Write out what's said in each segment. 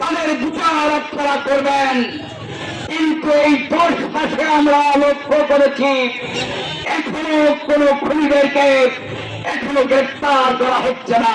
তাদের বিচার আপনারা করবেন কিন্তু এই দশ মাসে আমরা লক্ষ্য এখনও কোন খুনিদেরকে এখনও গ্রেফতার করা হচ্ছে না।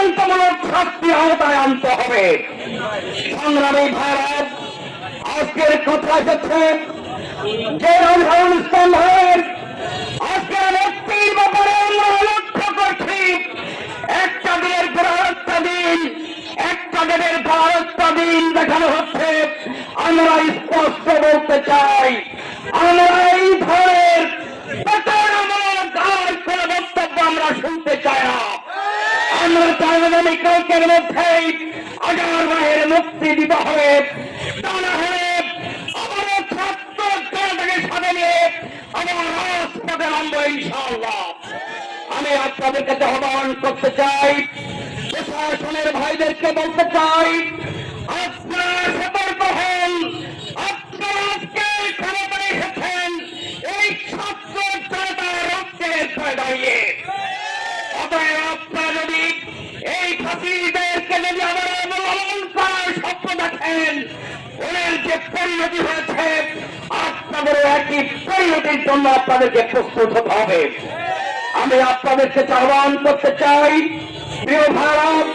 দৃষ্টান্তমূলক শাস্তি আওতায় আনতে হবে। সংগ্রামী ভারত আজকের কথা এসেছে যে রামহারুল ইসলাম ভাইয়ের আজকের মুক্তির ব্যাপারে আমরা লক্ষ্য করছি একটা দিনের পর আরেকটা দিন একটা দিনের পর আরেকটা দিন দেখানো হচ্ছে আমরা স্পষ্ট বলতে চাই আমরা এই ধরনের প্রতারণামূলক আর কোনো বক্তব্য আমরা শুনতে চাই না আমরা চাই কালকের মধ্যেই আগার মায়ের মুক্তি দিতে হবে। তা না হলে আমি আপনাদের কাছে আহ্বান করতে চাই, প্রশাসনের ভাইদেরকে বলতে চাই, আপনারা সতর্ক হন, আপনারা আজকে এসেছেন, এই ছাত্র জনতা রক্তের দাঁড়িয়ে। অতএব ফাঁসিদেরকে যদি আবার অবলম্বন করার স্বপ্ন দেখেন। ওদের যে পরিণতি হয়েছে আপনাদের একই পরিণতির জন্য আপনাদেরকে প্রস্তুত হতে হবে। আমি আপনাদেরকে আহ্বান করতে চাই, প্রিয় ভারত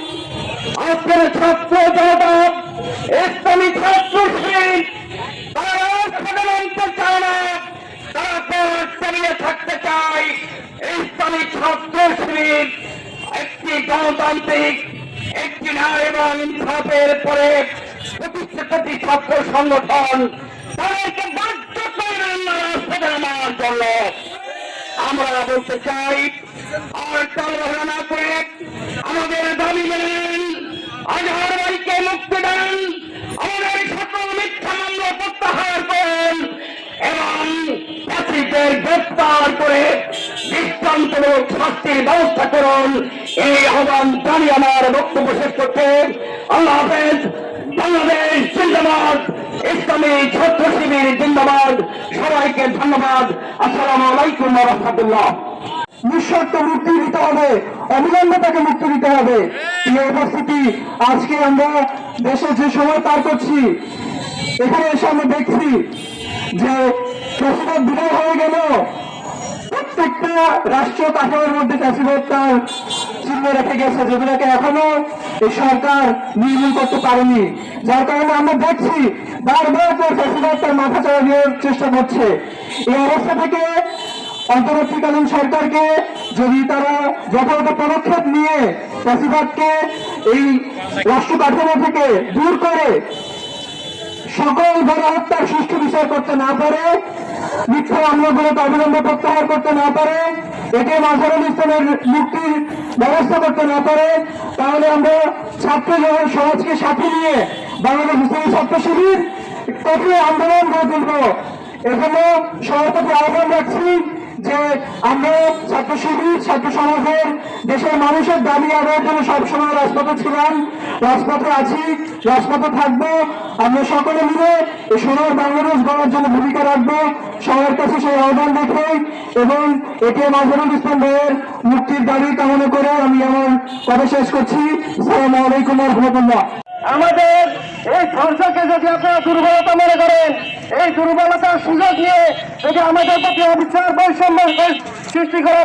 আজকের ছাত্র জনতা, ইসলামী ছাত্র তারা সাধারণত চায় না তারা পথ থাকতে চায় ইসলামী ছাত্র শ্রেণির একটি গণতান্ত্রিক ন্যায় এবং ইনসাফের পরে ছাত্র সংগঠন তাদেরকে বাধ্য করবেন না আমরা বলতে চাই, আর না করে আমাদের দাবি মেনেন আজহার ভাইকে মুক্তি দেন, আমাদের সকল মিথ্যা মামলা প্রত্যাহার করেন এবং ফাঁসিদের গ্রেফতার করে দৃষ্টান্তমূলক শাস্তির ব্যবস্থা করুন। এই আহ্বান জানিয়ে আমার বক্তব্য শেষ করতে আল্লাহ হাফেজ, বাংলাদেশ জিন্দাবাদ, ইসলামী ছাত্র শিবির জিন্দাবাদ। সবাইকে ধন্যবাদ। আসসালামু আলাইকুম রহমতুল্লাহ। নিঃশর্ত মুক্তি দিতে হবে অবিলম্বে তাকে মুক্তি দিতে হবে। এই উপস্থিতি আজকে আমরা দেশে যে সময় পার করছি, এখানে এসে আমরা দেখছি যে চাষিবাদ বিদায় হয়ে গেল। প্রত্যেকটা রাষ্ট্রীয় কাঠামোর মধ্যে চাষিবাদ তার চিহ্ন রেখে গেছে, যেগুলোকে এখনও এই সরকার নির্মূল করতে পারেনি। যার কারণে আমরা দেখছি বারবার তার চাষিবাদ তার মাথা চাড়া চেষ্টা করছে। এই অবস্থা থেকে অন্তর্বর্তীকালীন সরকারকে যদি তারা যথাযথ পদক্ষেপ নিয়ে চাষিবাদকে এই রাষ্ট্র কাঠামো থেকে দূর করে সকল গণহত্যার সুষ্ঠু বিচার করতে না পারে মিথ্যা মামলাগুলো অবিলম্বে প্রত্যাহার করতে না পারে, একে মাঝারুল ইসলামের মুক্তির ব্যবস্থা করতে না পারে, তাহলে আমরা ছাত্র যখন সমাজকে সাথে নিয়ে বাংলাদেশ ইসলামী ছাত্র শিবির কঠোর আন্দোলন গড়ে তুলব। এখানে সভাপতি আহ্বান রাখছি। যে আমরা ছাত্র শিবির ছাত্র সমাজের দেশের মানুষের দাবি আদায়ের জন্য সবসময় রাজপথে ছিলাম, রাজপথে আছি, রাজপথে থাকব। আমরা সকলে মিলে এই সোনার বাংলাদেশ গড়ার জন্য ভূমিকা রাখব। সবার কাছে সেই আহ্বান রেখে এবং এটিএম আজহারুল ইসলাম ভাইয়ের মুক্তির দাবি কামনা করে আমি আমার কথা শেষ করছি। সালাম আলাইকুম রহমতুল্লাহ। আমাদের এই ধর্ষকে যদি আপনারা দুর্বলতা মনে করেন এই দুর্বলতার সুযোগ নিয়ে যদি আমাদের প্রতি অবিচার বৈষম্য সৃষ্টি করা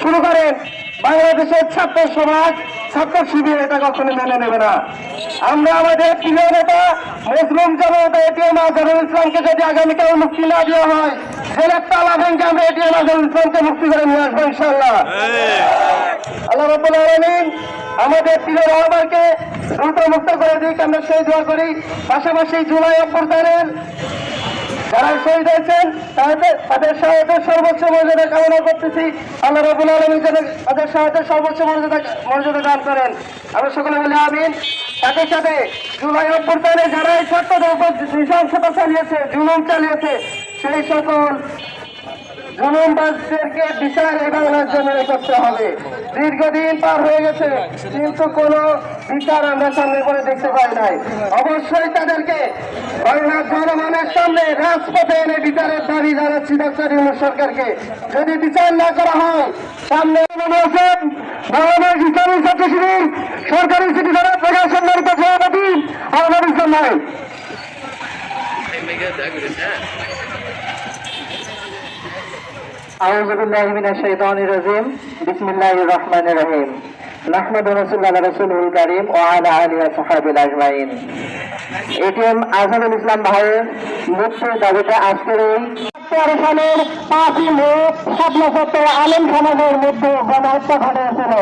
শুরু করেন বাংলাদেশের ছাত্র সমাজ ছাত্র শিবির এটা কখনো মেনে নেবে না। আমরা আমাদের প্রিয় নেতা মুসলিম জনতা এটিএম আজহারুল ইসলামকে যদি আগামীকাল মুক্তি না দেওয়া হয় জেলের তালা ভেঙে আমরা এটিএম আজহারুল ইসলামকে মুক্তি করে নিয়ে আসব ইনশাল্লাহ আল্লাহ রাব্বুল আলামিন আমাদের প্রিয় রহমানকে দ্রুত মুক্ত করে দিক, আমরা সেই দোয়া করি। পাশাপাশি জুলাই অভ্যর্থনের যারা শহীদ হয়েছেন, তাদের তাদের সহায়তার সর্বোচ্চ মর্যাদা কামনা করতেছি। আল্লাহ রাবুল আলমী তাদের সহায়তার সর্বোচ্চ মর্যাদা মর্যাদা দান করেন। আমরা সকলে বলে আমিন। সাথে সাথে জুলাই অভ্যর্থনে যারা এই ছাত্রদের উপর নৃশংসতা চালিয়েছে, জুলুম চালিয়েছে, সেই সকল জুলুমবাজদেরকে বিচার এই জন্য করতে হবে। দীর্ঘদিন পার হয়ে গেছে, কিন্তু কোনো বিচার আমরা সামনে করে দেখতে পাই নাই। অবশ্যই তাদেরকে জনগণের সামনে রাজপথে এনে বিচারের দাবি জানাচ্ছি ইউনুস সরকারকে। যদি বিচার না করা হয়, সামনে ইসলামী ছাত্র শিবির, সরকারি সিটি দ্বারা আউযুবিল্লাহি এটিএম ইসলাম ভাইয়ের দাবিতে আজকের এই সালের পাঁচই মে সমাজের মধ্যে গণহত্যা ঘটেছিল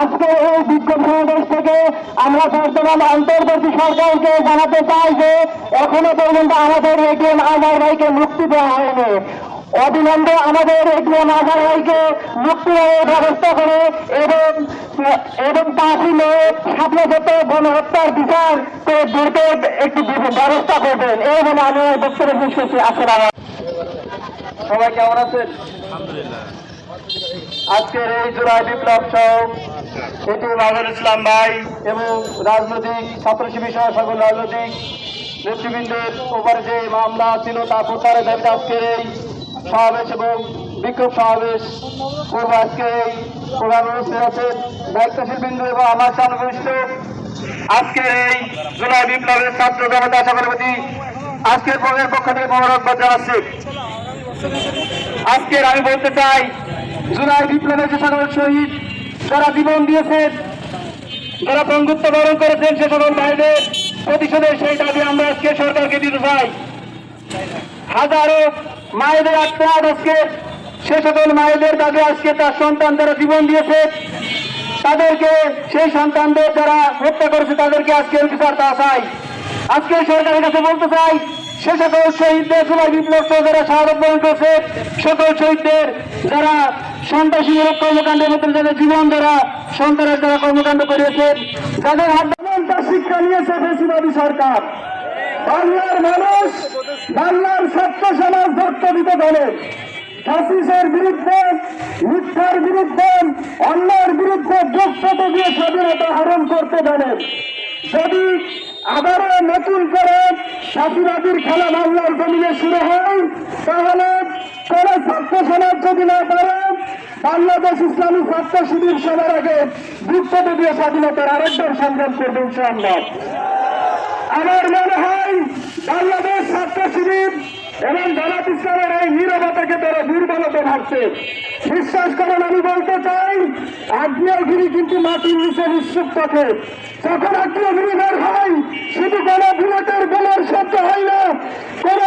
আজকে এই বিক্ষোভ সমাবেশ থেকে আমরা বর্তমান অন্তর্বর্তী সরকারকে জানাতে চাই যে এখনও পর্যন্ত আমাদের এটিএম আমার ভাইকে মুক্তি দেওয়া হয়নি। অবিলম্বে আমাদের আজহার ভাইকে মুক্তি ব্যবস্থা করে এবং এবং তাহলে সামনে যত গণহত্যার বিচার করে দ্রুত একটি ব্যবস্থা করবেন। এই বলে আমি বক্তব্য শেষ করছি। আসসালাম সবাই কেমন আছেন? আজকের এই জুলাই বিপ্লব সহ এটি মাজুল ইসলাম ভাই এবং রাজনৈতিক ছাত্র শিবির সহ সকল রাজনৈতিক নেতৃবৃন্দের ওপর যে মামলা ছিল তা প্রচারের দাবিতে আজকের এই সমাবেশ এবং বিক্ষোভ সমাবেশ। পূর্ব আজকে এই প্রধান উপস্থিত আছেন দায়িত্বশীল বিন্দু এবং আমার সংশ্লিষ্ট আজকের এই জুলাই বিপ্লবের ছাত্র জনতা প্রতি আজকের প্রধানের পক্ষ থেকে মোবারকবাদ জানাচ্ছি। আজকের আমি বলতে চাই, জুলাই বিপ্লবের যে সকল শহীদ, যারা জীবন দিয়েছেন, যারা বন্ধুত্ব বরণ করেছেন, সে সকল ভাইদের প্রতিশোধের সেই দাবি আমরা আজকে সরকারকে দিতে চাই। হাজারো মায়েদের আত্মহাত আজকে সে সকল মায়েদের দাবি আজকে তার সন্তান যারা জীবন দিয়েছে, তাদেরকে, সেই সন্তানদের যারা হত্যা করেছে, তাদেরকে আজকে বিচার তা চাই। আজকে সরকারের কাছে বলতে চাই সে সকল শহীদদের জুলাই বিপ্লব যারা শাহাদত বরণ করেছে। সকল শহীদদের যারা সন্ত্রাসীমূলক কর্মকাণ্ডের মধ্যে যাদের জীবন দ্বারা সন্ত্রাস যারা কর্মকাণ্ড করেছে, যাদের হাত শিক্ষা নিয়েছে বেশিবাদী সরকার। বাংলার মানুষ বাংলার ছাত্র সমাজ ধর্ত দিতে দলের ফ্যাসিসের বিরুদ্ধে, মিথ্যার বিরুদ্ধে, অন্যায়ের বিরুদ্ধে যোগপত দিয়ে স্বাধীনতা হরণ করতে জানেন যদি আবারও নতুন করে ফাঁসিবাদীর খেলা বাংলার জমিনে শুরু হয়, তাহলে কোন ছাত্র সমাজ যদি না পারে, বাংলাদেশ ইসলামী ছাত্র শিবির সবার আগে যুক্ততে দিয়ে স্বাধীনতার আরেকবার সংগ্রাম করবে ইনশাআল্লাহ। আমার মনে হয় বাংলাদেশ ছাত্র শিবির এবং জামাত ইসলামের এই নিরবতাকে তারা দুর্বলতা ভাবছে। বিশ্বাস করেন, আমি বলতে চাই, আগ্নেয়গিরি কিন্তু মাটির নিচে নিশ্চুপ থাকে। যখন আগ্নেয়গিরি বের হয়, শুধু কোনো বুলেটের বোমার শব্দ হয় না, কোন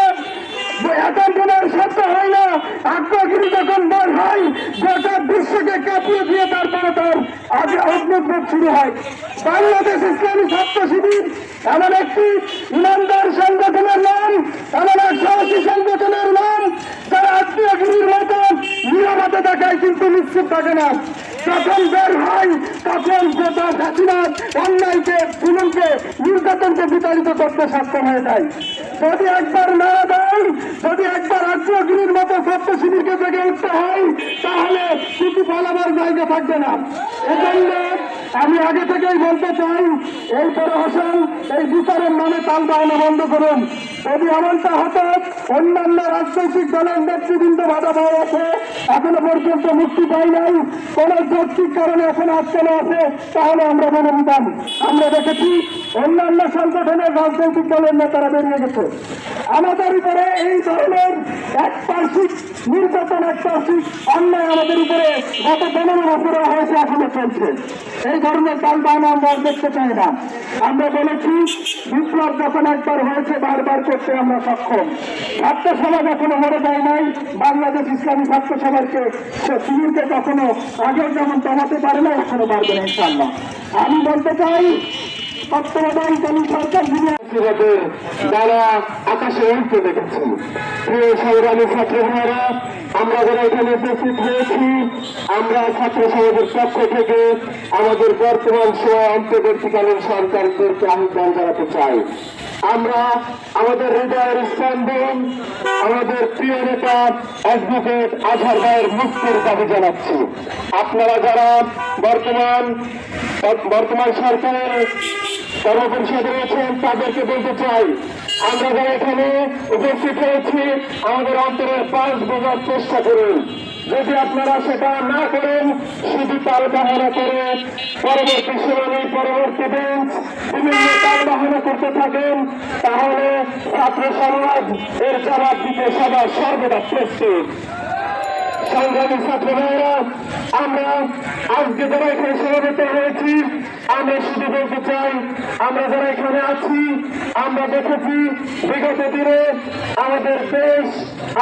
বোমার শব্দ হয় না। আগ্নেয়গিরি যখন বের হয়, গোটা বিশ্বকে কাঁপিয়ে দিয়ে তারপরে তার আগে অগ্নিভোগ শুরু হয়। বাংলাদেশ ইসলামী ছাত্র শিবির, এমন একটি ইমানদার সংগঠনের নাম, এমন এক সাহসী সংগঠনের নাম, যারা আত্মীয়গিরির মতো নিরাপদে দেখায় কিন্তু নিশ্চিত থাকে না। যখন বের হয়, তখন গোটা হাসিনার অন্যায়কে জুলুমকে নির্যাতনকে বিতাড়িত করতে সক্ষম হয়ে যায়। যদি একবার না দেয়, যদি একবার আগ্রহগিরির মতো ছাত্র শিবিরকে জেগে উঠতে হয়, তাহলে কিছু পালাবার জায়গা থাকবে না। এজন্য আমি আগে থেকেই বলতে চাই এই প্রহসন এই বিচারের নামে তাল বাহানো বন্ধ করুন। যদি এমনটা হতো অন্যান্য রাজনৈতিক দলের নেতৃবৃন্দ বাধা পাওয়া আছে এখনও পর্যন্ত মুক্তি পাই নাই। কোন যৌক্তিক কারণে এখন আটকানো আছে। তাহলে আমরা মেনে নিতাম। আমরা দেখেছি অন্যান্য সংগঠনের রাজনৈতিক দলের নেতারা বেরিয়ে গেছে। আমাদের উপরে এই ধরনের এক একপার্শ্বিক নির্যাতন একপার্শ্বিক অন্যায় আমাদের উপরে গত পনেরো বছরে হয়েছে, এখনও চলছে। এই ধরনের তালবান আমরা দেখতে চাই না। আমরা বলেছি, বিপ্লব যখন একবার হয়েছে, বারবার করতে আমরা সক্ষম। ছাত্র সমাজ এখনও মরে যায় নাই, বাংলাদেশ ইসলামী ছাত্র সে শিবিরকে কখনো আগেও যেমন কমাতে পারে না, এখনও পারবে না ইনশাল্লাহ আমি বলতে চাই তত্ত্বাবধানকালীন সরকার মুক্তিবাদের দ্বারা আকাশে উঠতে দেখেছি। প্রিয় সংগ্রামী ছাত্র ভাইয়েরা আমরা যারা এখানে উপস্থিত হয়েছি, আমরা ছাত্র সমাজের পক্ষ থেকে আমাদের বর্তমান সময় অন্তর্বর্তীকালীন সরকারদেরকে আহ্বান জানাতে চাই। আমরা আমাদের হৃদয়ের স্পন্দন, আমাদের প্রিয় নেতা, অ্যাডভোকেট আধার ভাইয়ের মুক্তির দাবি জানাচ্ছি। আপনারা যারা বর্তমান বর্তমান সরকারের তাদেরকে বলতে চাই, আমরা যারা এখানে উপস্থিত হয়েছি, আমাদের অন্তরের পাঁচ বোঝার চেষ্টা করুন। যদি আপনারা সেটা না করেন, শুধু তাল বাহানা করে পরবর্তী শুনানি, পরবর্তী বেঞ্চ বিভিন্ন তাল বাহানা করতে থাকেন, তাহলে ছাত্র সমাজ এর জবাব দিতে সবার সর্বদা প্রস্তুত। সংগ্রামী ছাত্র ভাইয়েরা, আমরা আজকে যারা এখানে সমবেত হয়েছি আমরা শুধু বলতে চাই, আমরা যারা এখানে আছি, আমরা দেখেছি বিগত দিনে আমাদের দেশ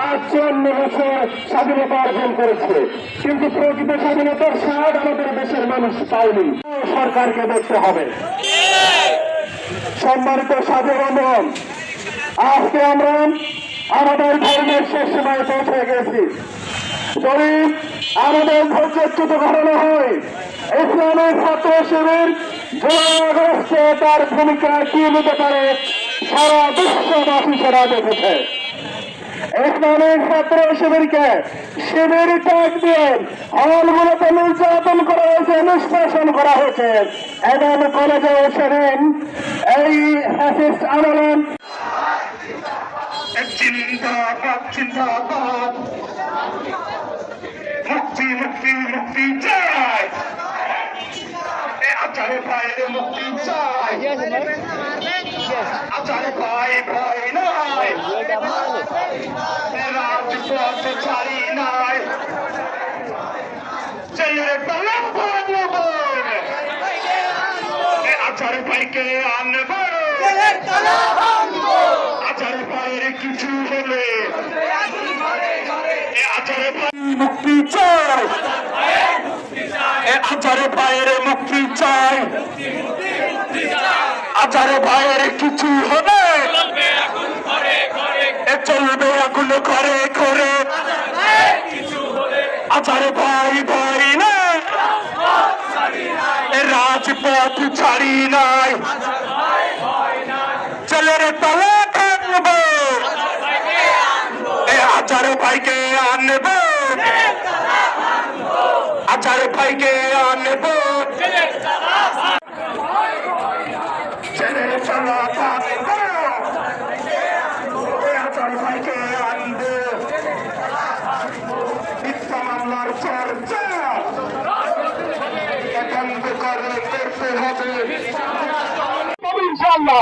আজ চুয়ান্ন বছর স্বাধীনতা অর্জন করেছে। কিন্তু প্রকৃত স্বাধীনতার স্বাদ আমাদের দেশের মানুষ পায়নি। সরকারকে দেখতে হবে। সম্মানিত সাধু বন্ধন আজকে আমরা আমাদের ধর্মের শেষ সময় পৌঁছে গেছি। যদি আমাদের ধৈর্যচ্যুত হয়, ইসলামের ছাত্র শিবির জুলাই তার ভূমিকা কি নিতে পারে সারা বিশ্ববাসী সেটা দেখেছে। ইসলামিক ছাত্র শিবিরকে শিবির ট্যাগ দিয়ে হলগুলোতে নির্যাতন করা হয়েছে নিষ্কাশন করা হয়েছে। এবং কলেজে সেদিন এই ফ্যাসিস্ট আন্দোলন জিন্দাবাদ জিন্দাবাদ মুক্তি মুক্তি চাই আচারে ভাইয়ের মুক্তি চাই আচারে ভাই ভাই নাই রাজপথ ছাড়ি নাই ছেলের পালাম আচারে ভাইকে আনব আচারে ভাইয়ের কিছু হলে মুক্তি চাই। আচারে ভাইয়ের মুক্তি চাই। আচারে ভাইয়ের কিছু হবে। চলবে এখন ঘরে ঘরে। আচারে ভাই ভাই না রাজপথ ছাড়ি নাই। ছেলের তলে থাকব এ আচারে ভাইকে আনব। আচারে ভাইকে আনব ছেলের তলা থাকব এ আচারে ভাইকে আনব মিথ্যা মামলার চর্চা বন্ধ করে করতে হবে ইনশাআল্লাহ